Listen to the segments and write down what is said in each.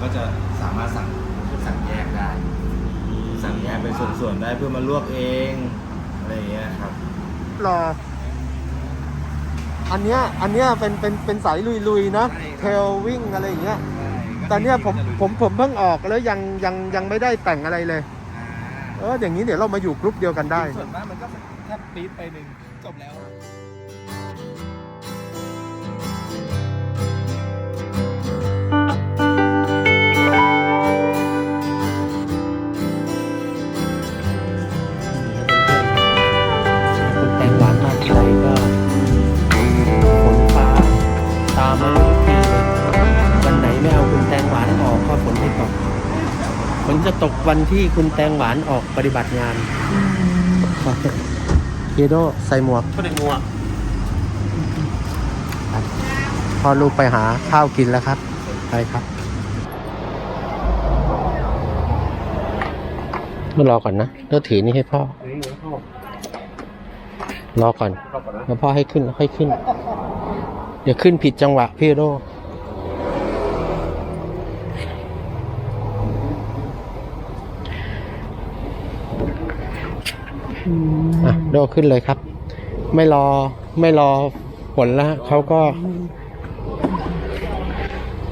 ก็จะสามารถสั่งสั่งแยกได้ สั่งแยกเป็นส่วนๆได้เพื่อมาลวกเองอะไรอย่างเงี้ยครับ รอ อันเนี้ย อันเนี้ยเป็นเป็นเป็นสายลุยๆนะ ใช่ครับ เทลวิ่งอะไรอย่างเงี้ย แต่เนี้ยผมผมผมเพิ่งออกแล้วยังยังยังไม่ได้แต่งอะไรเลย เอออย่างนี้เดี๋ยวเรามาอยู่กรุ๊ปเดียวกันได้ ส่วนมากมันก็แค่ปี๊ดไปหนึ่งจบแล้ว จะตกวันที่คุณแตงหวานออกปฏิบัติงานเยโดใส่หมวกก็ได้งัวพ่อลูกไปหาข้าวกินแล้วครับ ไปครับมารอก่อนนะเดี๋ยวถือนี่ให้พ่อ รอก่อน แล้วพ่อให้ขึ้นแล้วค่อยขึ้น เดี๋ยวขึ้นผิดจังหวะพี่โด อะโดขึ้นเลยครับ ไม่รอไม่รอผลแล้วเขาก็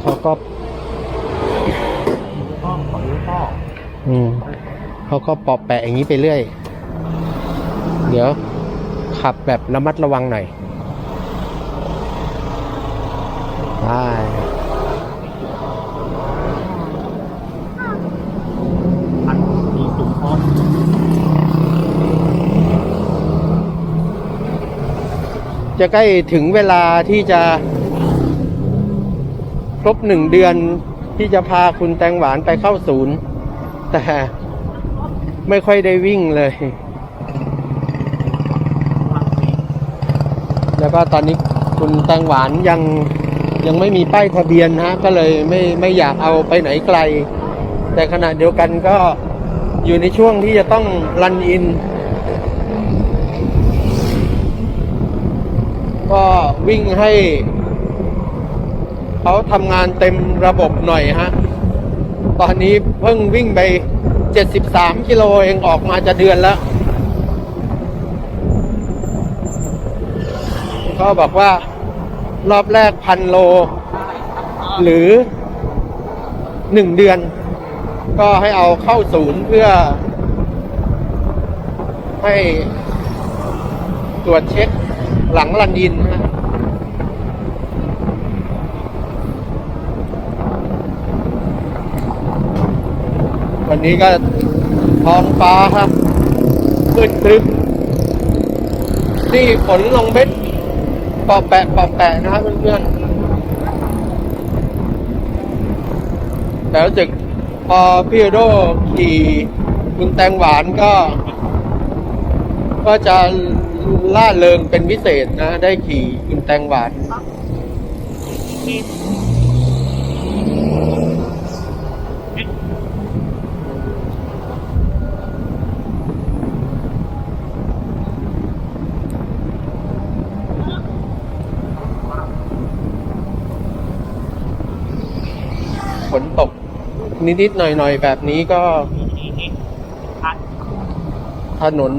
เขาก็อืมเขาก็ปอบแปะอย่างนี้ไปเรื่อย เดี๋ยว ขับแบบระมัดระวังหน่อยได้ จะใกล้ถึงเวลาที่จะ ครบหนึ่งเดือนที่จะพาคุณแตงหวานไปเข้าศูนย์ แต่ไม่ค่อยได้วิ่งเลย แล้วก็ตอนนี้คุณแตงหวานยังยังไม่มีป้ายทะเบียนนะก็เลยไม่ไม่อยากเอาไปไหนไกล แต่ขณะเดียวกันก็อยู่ในช่วงที่จะต้องรันอิน ก็วิ่งให้เขาทำงานเต็มระบบหน่อยฮะ ตอนนี้เพิ่งวิ่งไป 73 กิโลเองออกมาจะเดือนแล้ว ก็บอกว่ารอบแรกพันโล หรือหนึ่งเดือน ก็ให้เอาเข้าศูนย์เพื่อ ให้ตรวจเช็ค หลังรันดินนะฮะวันนี้ก็ท้องฟ้าครับมืดครึ้มนี่ฝนลงเม็ดปอบแปะปอบแปะนะครับเพื่อนๆแต่รู้สึกพอพี่โดขี่คุณแตงหวานก็ ก็จะ ล่าเริงเป็นพิเศษนะ ได้ขี่คุณแตงหวานฝนตก นิดๆหน่อยๆ แบบนี้ก็ ถนน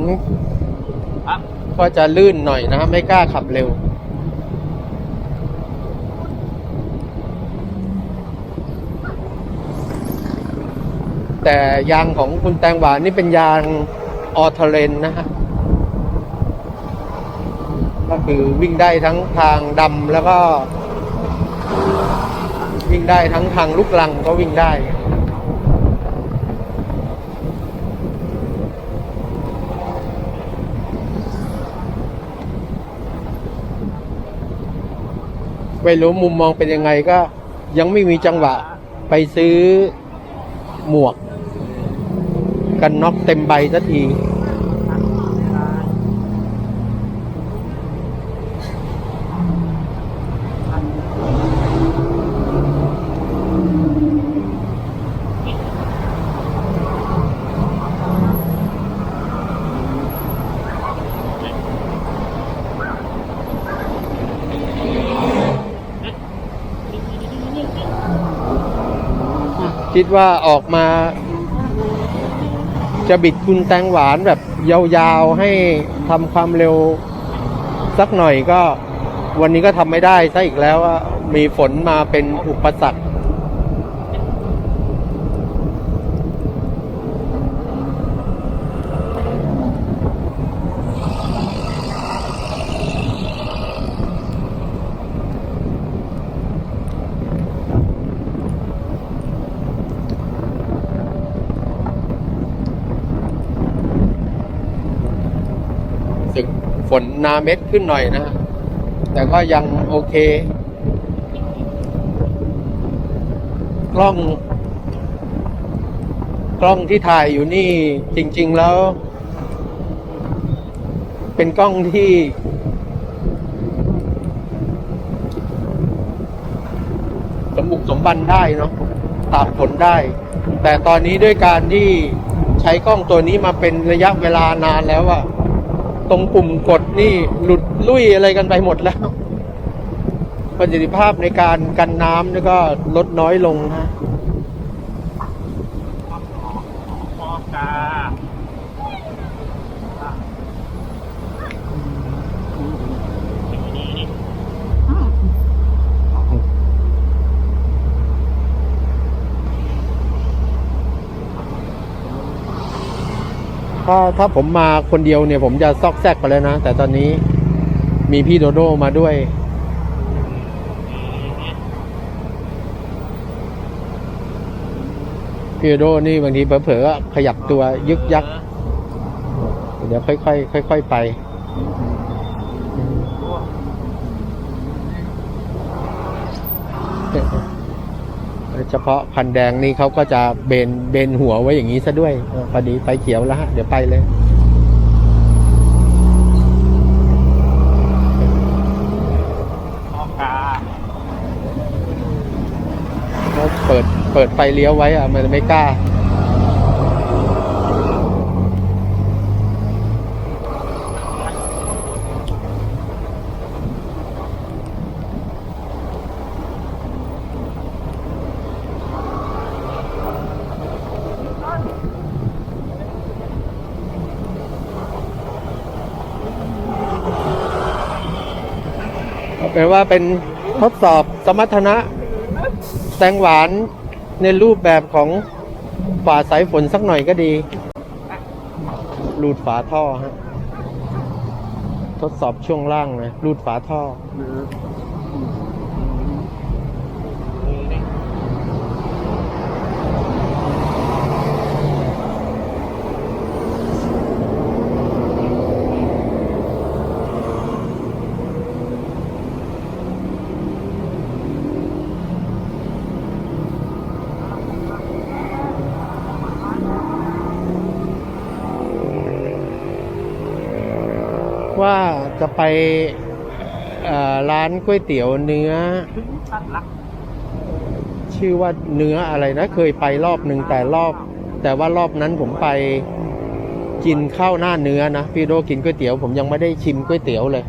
ก็จะลื่นหน่อยนะไม่กล้าขับเร็ว แต่ยางของคุณแตงหวานนี่เป็นยางออเทเรนนะฮะก็คือวิ่งได้ทั้งทางดำแล้วก็ วิ่งได้ทั้งทางลูกลังก็วิ่งได้ ไม่รู้มุมมองเป็นยังไงก็ ยังไม่มีจังหวะไปซื้อหมวก กันน็อกเต็มใบสักที คิดว่าออกมา จะบิดคุณแตงหวานแบบยาวๆให้ทำความเร็วสักหน่อยก็ วันนี้ก็ทำไม่ได้ซะอีกแล้วว่ามีฝนมาเป็นอุปสรรค สึกฝ นาเม็ดขึ้นหน่อยนะ แต่ก็ยังโอเค กล้อง กล้องที่ถ่ายอยู่นี่จริง ๆแล้ว เป็นกล้องที่สมบุกสมบันได้เนาะตากฝนได้ แต่ตอนนี้ด้วยการที่ใช้กล้องตัวนี้มาเป็นระยะเวลานานแล้วอะ ตรงปุ่มกดนี่หลุดลุ่ยอะไรกันไปหมดแล้วประสิทธิภาพในการกันน้ำนี่ก็ลดน้อยลงนะ ถ้าถ้าผมมาคนเดียวเนี่ย ผมจะซอกแซกไปแล้วนะ แต่ตอนนี้มีพี่โดโดมาด้วย พี่โดโดนี่บางทีเผลอๆขยับตัวยึกยัก เดี๋ยวค่อยๆค่อยๆไปเฉพาะคันแดงนี่เขาก็จะเบนเบนหัวไว้อย่างนี้ซะด้วยเออพอดีไฟเขียวแล้วฮะเดี๋ยวไปเลยพอกาเขาเปิดเปิดไฟเลี้ยวไว้อะมันไม่กล้า เอาเป็นว่าเป็นทดสอบสมรรถนะแตงหวานในรูปแบบของฝาสายฝนสักหน่อยก็ดีรูดฝาท่อฮะทดสอบช่วงล่างนะรูดฝาท่อ ว่า จะไปร้านก๋วยเตี๋ยวเนื้อ ชื่อว่าเนื้ออะไรนะ เคยไปรอบหนึ่งแต่รอบ แต่ว่ารอบนั้นผมไปกินข้าวหน้าเนื้อนะพี่โดกินก๋วยเตี๋ยวผมยังไม่ได้ชิมก๋วยเตี๋ยวเลย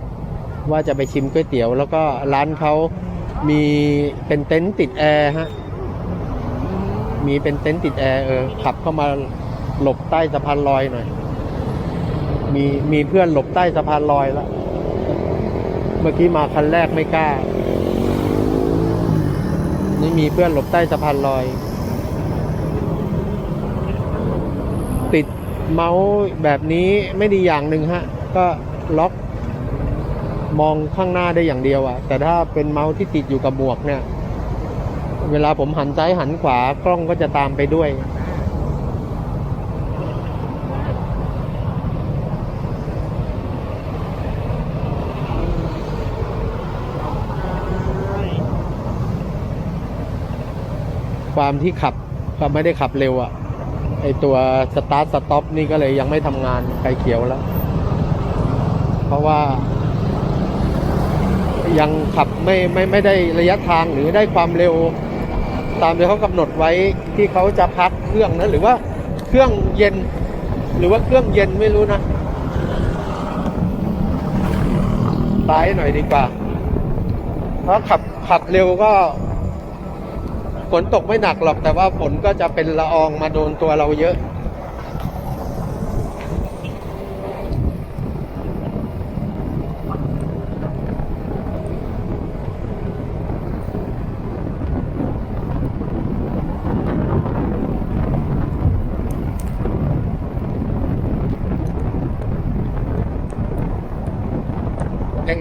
ว่าจะไปชิมก๋วยเตี๋ยว แล้วก็ร้านเขามีเป็นเต็นท์ติดแอร์ฮะมีเป็นเต็นท์ติดแอร์เออขับเข้ามาหลบใต้สะพานลอยหน่อย มีมีเพื่อนหลบใต้สะพานลอยแล้ว เมื่อกี้มาคันแรกไม่กล้า นี่มีเพื่อนหลบใต้สะพานลอย ติดเมาส์แบบนี้ไม่ดีอย่างหนึ่งฮะ ก็ล็อกมองข้างหน้าได้อย่างเดียวอะแต่ถ้าเป็นเมาส์ที่ติดอยู่กับหมวกเนี่ย เวลาผมหันซ้ายหันขวากล้องก็จะตามไปด้วย ความที่ขับก็ไม่ได้ขับเร็วอะ่ะไอตัวสตาร์ทสต็อปนี่ก็เลยยังไม่ทำงานไฟเขียวแล้ว เพราะว่า ยังขับไม่ไม่ไม่ได้ระยะทางหรือได้ความเร็ว ตามที่เขากำหนดไว้ที่เขาจะพักเครื่องนะหรือว่าเครื่องเย็น หรือว่าเครื่องเย็นไม่รู้นะซ้ายหน่อยดีกว่า เพราะขับขับเร็วก็ ฝนตกไม่หนักหรอกแต่ว่าฝนก็จะเป็นละอองมาโดนตัวเราเยอะ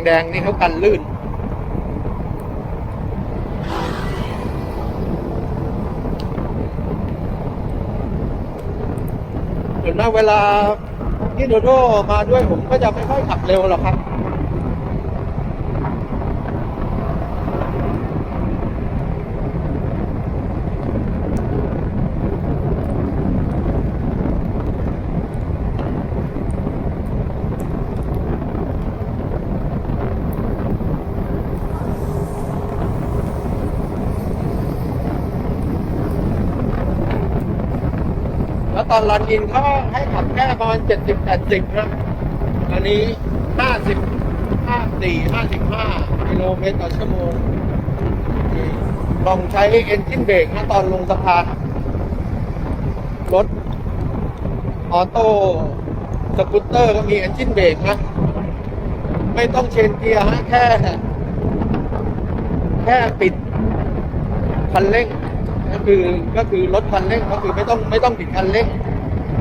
แดงๆนี่เขากันลื่น เห็นไหมเวลาที่โดโดมาด้วยผมก็จะไม่ค่อยขับเร็วหรอกครับ ตอนรันอินเขาให้ขับแค่ประมาณเจ็ดสิบแปดสิบนะอันนี้ห้าสิบห้าสี่ห้าสิบห้ากิโลเมตรต่อชั่วโมงลองใช้เอนจินเบรกนะตอนลงสะพานรถออโต้สกูตเตอร์ก็มีเอนจินเบรกนะไม่ต้องเชนเกียร์ฮะแค่ แค่ปิดคันเร่ง ก็คือก็คือลดคันเร่งก็คือไม่ต้องไม่ต้องปิดคันเร่ง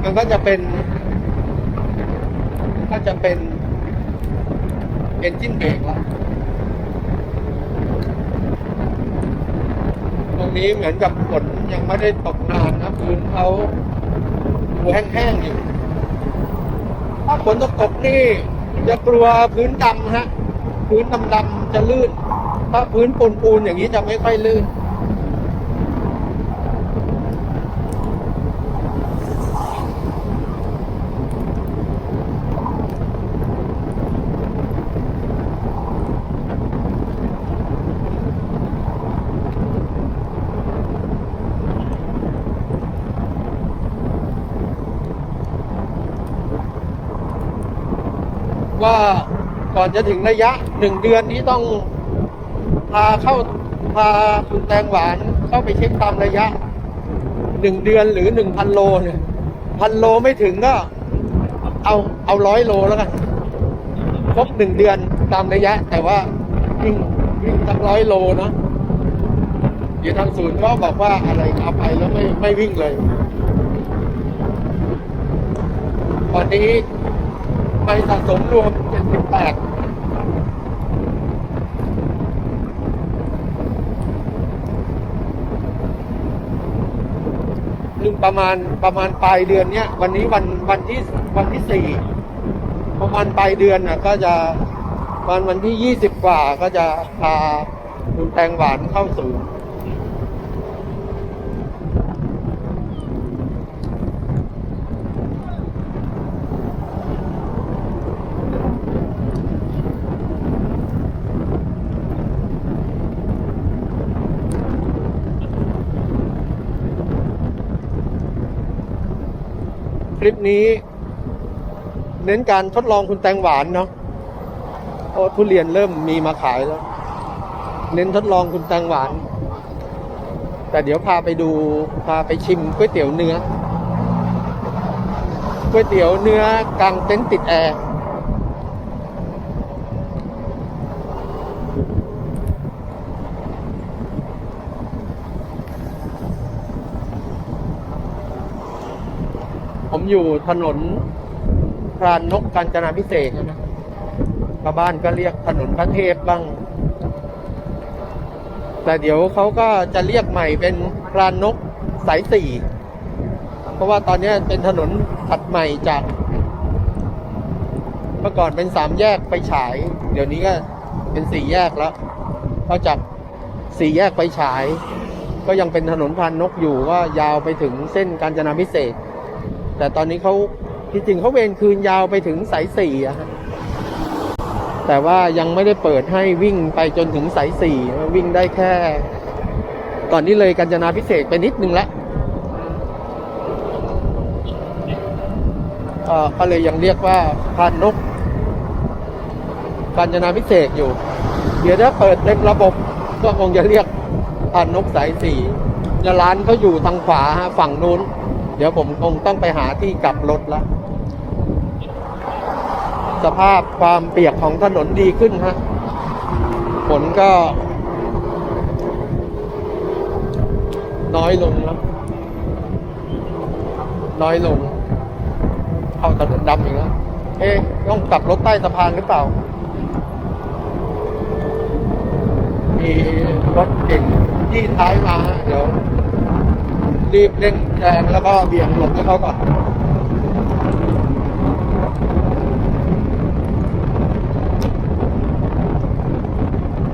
มันก็จะเป็นก็จะเป็นเอนจินเบรกละตรงนี้เหมือนกับฝนยังไม่ได้ตกนานนะพื้นเขาดูแห้งๆอยู่ ถ้าฝนตกตกนี่จะกลัวพื้นดำฮะ พื้นดำๆจะลื่น ถ้าพื้นปูนๆอย่างนี้จะไม่ค่อยลื่น ว่าก่อนจะถึงระยะหนึ่งเดือนนี้ต้องพาเข้าพาคุณแตงหวานเข้าไปเช็คตามระยะหนึ่งเดือนหรือหนึ่งพันโลเนี่ยพันโลไม่ถึงก็ เอาเอาร้อยโลแล้วกันครบหนึ่งเดือนตามระยะ แต่ว่าวิ่งวิ่งตั้งร้อยโลเนาะอยู่ทางศูนย์ก็บอกว่าอะไรเอาไปแล้วไม่ไม่วิ่งเลย ตอนนี้ ไปสะสมรวม 78นึงประมาณประมาณปลายเดือนเนี้ยวันนี้วันวันที่วันที่สี่ประมาณปลายเดือนน่ะก็จะวันวันที่ยี่สิบกว่าก็จะพาคุณแตงหวานเข้าสู่ คลิปนี้ เน้นการทดลองคุณแตงหวานเนาะโอ้ทุเรียนเริ่มมีมาขายแล้ว เน้นทดลองคุณแตงหวาน แต่เดี๋ยวพาไปดูพาไปชิมก๋วยเตี๋ยวเนื้อก๋วยเตี๋ยวเนื้อกลางเต็นท์ติดแอร์ อยู่ถนนพรานนกกาญจนาพิเศษนะชาวบ้านก็เรียกถนนพระเทพบ้าง แต่เดี๋ยวเขาก็จะเรียกใหม่เป็นพรานนกสายสี่เพราะว่าตอนนี้เป็นถนนตัดใหม่จาก เมื่อก่อนเป็นสามแยกไปฉาย เดี๋ยวนี้ก็เป็นสี่แยกแล้วพอจากสี่แยกไปฉาย ก็ยังเป็นถนนพรานนกอยู่ว่ายาวไปถึงเส้นกาญจนาพิเศษ แต่ตอนนี้เขาที่จริงเขาเวรคืนยาวไปถึงสายสี่อะฮะแต่ว่ายังไม่ได้เปิดให้วิ่งไปจนถึงสายสี่วิ่งได้แค่ ตอนนี้เลยกัญจนาพิเศษไปนิดนึงแล้วอ่อก็เลยยังเรียกว่าพานนกกัญจนาพิเศษอยู่ เดี๋ยวถ้าเปิดเต็มระบบก็คงจะเรียกพานนกสายสี่ร้านเขาอยู่ทางขวาฮะฝั่งนู้น เดี๋ยวผมคงต้องไปหาที่กลับรถแล้วสภาพความเปียกของถนนดีขึ้นฮะฝนก็ น้อยลงแล้วน้อยลง เข้าถนนดำอีกแล้วเอ๊ะต้องกลับรถใต้สะพานหรือเปล่า มีรถเก่งที่ท้ายมา เดี๋ยว รีบเร่งแรงแล้วก็เบี่ยงหลบให้เขาก่อน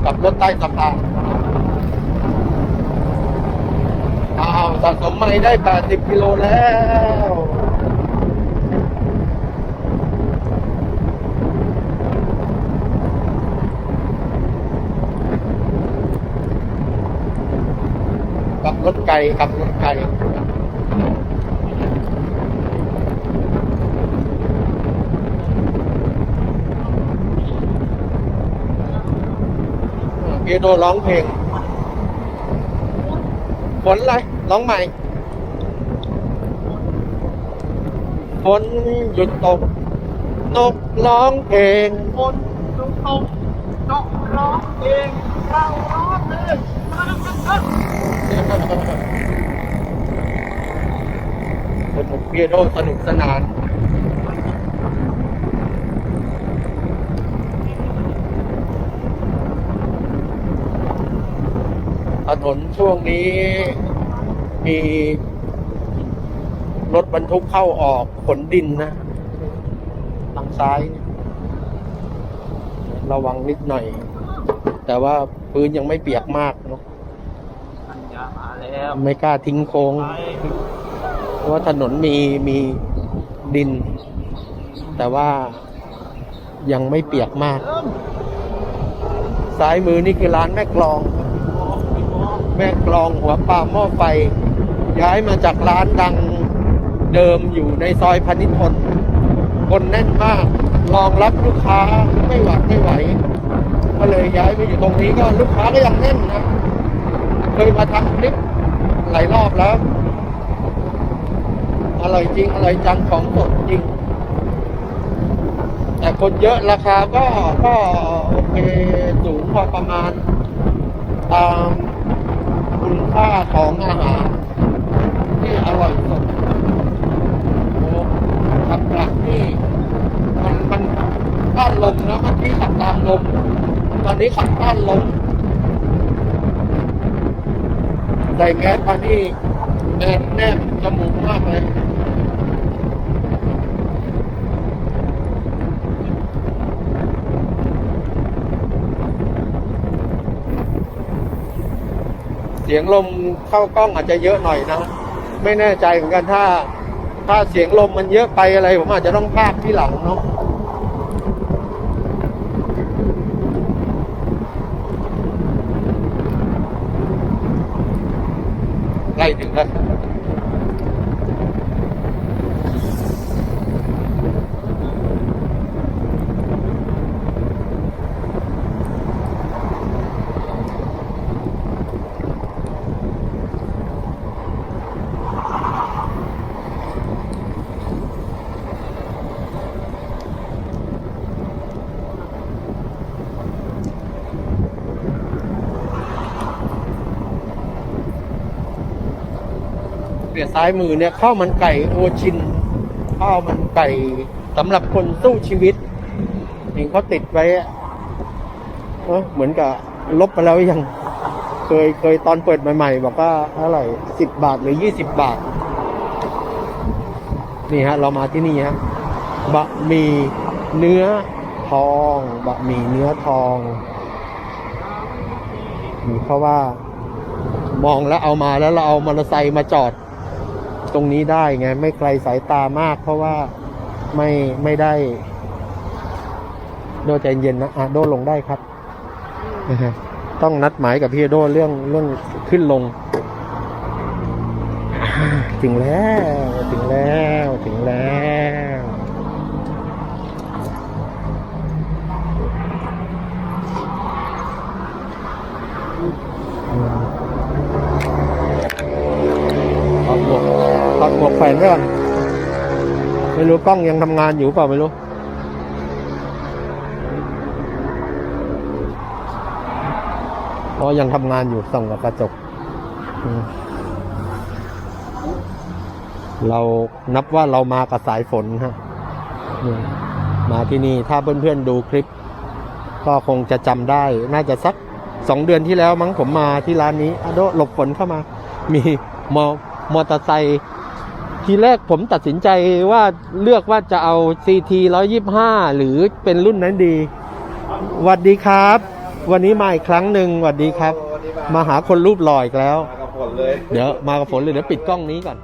กับรถใต้สะพานอ้าวสะสมไม่ได้ 80 กิโลแล้ว รถไกลกลับรถไกลเปียโนร้องเพลงฝนอะไรร้องใหม่ฝนหยุดตก นกร้องเพลงคนทุกคนนกร้องเพลงเราร้องเพลง สนุกเปียโนสนุกสนานถนนช่วงนี้มีรถบรรทุกเข้าออกขนดินนะทางซ้าย ระวังนิดหน่อย แต่ว่าพื้นยังไม่เปียกมากเนาะ ปัญญามาแล้วไม่กล้าทิ้งโค้ง เพราะว่าถนนมีมีดิน แต่ว่ายังไม่เปียกมาก ซ้ายมือนี่คือร้านแม่กลอง แม่กลองหัวปลาหม้อไฟ ย้ายมาจากร้านดังเดิมอยู่ในซอยพนิชพลคนแน่นมากรองรับลูกค้าไม่หวัดไม่ไหว ก็เลยย้ายมาอยู่ตรงนี้ก็ลูกค้าก็ยังแน่นนะ เคยมาทำคลิปหลายรอบแล้ว อร่อยจริง อร่อยจังของสดจริง แต่คนเยอะราคาก็ก็โอเคสูงพอประมาณตามคุณค่าของอาหาร ที่อร่อยสดโอ้ขับกลับนี่มันมันต้านลมนะเมันที่ขับตามลม ตอนนี้ขับต้านลม ใส่แก๊สมานี่แน่นแนบจมูกมากเลยเสียงลมเข้ากล้องอาจจะเยอะหน่อยนะ ไม่แน่ใจเหมือนกันถ้า ถ้าเสียงลมมันเยอะไปอะไร ผมอาจจะต้องพากที่หลังเนาะ ใกล้ถึงแล้ว เปลี่ยซ้ายมือเนี่ยข้าวมันไก่โอชินข้าวมันไก่สำหรับคนสู้ชีวิตเห็นเขาติดไว้อะเออเหมือนกับลบไปแล้วยัง เคยเคยตอนเปิดใหม่ๆ บอกว่าเท่าไหร่สิบบาทหรือยี่สิบบาท นี่ฮะ เรามาที่นี่ฮะบะหมี่เนื้อทองบะหมี่เนื้อทองนี่เพราะว่ามองแล้วเอามาแล้วเราเอามอเตอร์ไซค์มาจอด ตรงนี้ได้ไง ไม่ไกลสายตามาก เพราะว่าไม่ไม่ได้ โดใจเย็นนะอะโดลงได้ครับต้องนัดหมายกับพี่โดเรื่องเรื่องขึ้นลง ถึงแล้ว ถึงแล้ว ถึงแล้ว อดหม วกแขวนไว้ก่อน ไม่รู้กล้องยังทำงานอยู่เปล่าไม่รู้เพราะยังทำงานอยู่ส่องกับกระจก เรานับว่าเรามากับสายฝนฮะ มาที่นี่ถ้าเพื่อนๆดูคลิป ก็คงจะจำได้ น่าจะสักสองเดือนที่แล้วมั้งผมมาที่ร้านนี้อโดหลบฝนเข้ามา มีมอมอเตอร์ไซค์ ทีแรกผมตัดสินใจว่าเลือกว่าจะเอา CT 125 หรือเป็นรุ่นนั้นดีหวัสดีครับ วันนี้มาอีกครั้งหนึ่งหวัสดีครับ มาหาคนรูปหล่ออีกแล้ว มากับฝนเลย เดี๋ยวมากับฝนเลยเดี๋ยวปิดกล้องนี้ก่อน